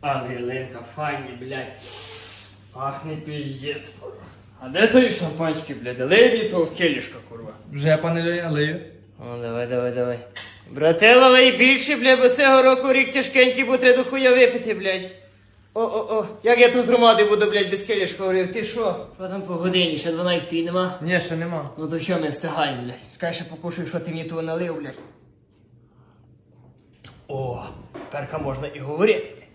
Але ялинка файні, блядь. Пахне піздець, курва. А де той шампанський, блядь? Дали мені того келішка, курва. Вже пане лию. О, давай, давай, давай. Братела, лей більше, блядь, бо цього року рік тяжкенький, бо треба дохуя випити, блядь. О, о, о, як я тут з громади буду, блядь, без келішка говорив, ти що? Що там по годині, ще 12 нема? Ні, ще нема. Ну то що ми встигаємо, блядь? Чекай, ще покушаю, що ти мені того налив, блядь. О, перка можна і говорити, блядь.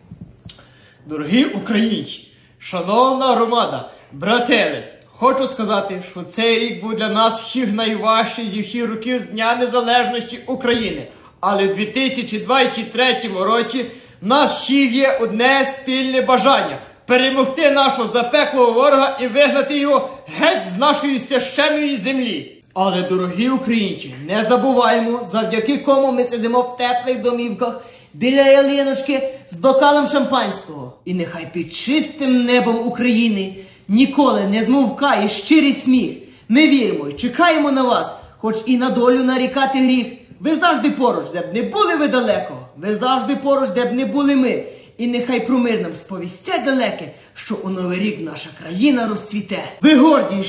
Дорогі українці, шановна громада, братели, хочу сказати, що цей рік був для нас всіх найважчий зі всіх років з Дня Незалежності України. Але в 2023 році в нас ще є одне спільне бажання перемогти нашого запеклого ворога і вигнати його геть з нашої священної землі. Але, дорогі українці, не забуваємо, завдяки кому ми сидимо в теплих домівках біля ялиночки з бокалом шампанського. І нехай під чистим небом України ніколи не змовкає щирий сміх. Ми віримо і чекаємо на вас, хоч і на долю нарікати гріх. Ви завжди поруч, де б не були ви далеко. Ви завжди поруч, де б не були ми. І нехай про мир нам сповістять далеке, що у новий рік наша країна розцвіте. Ви горді,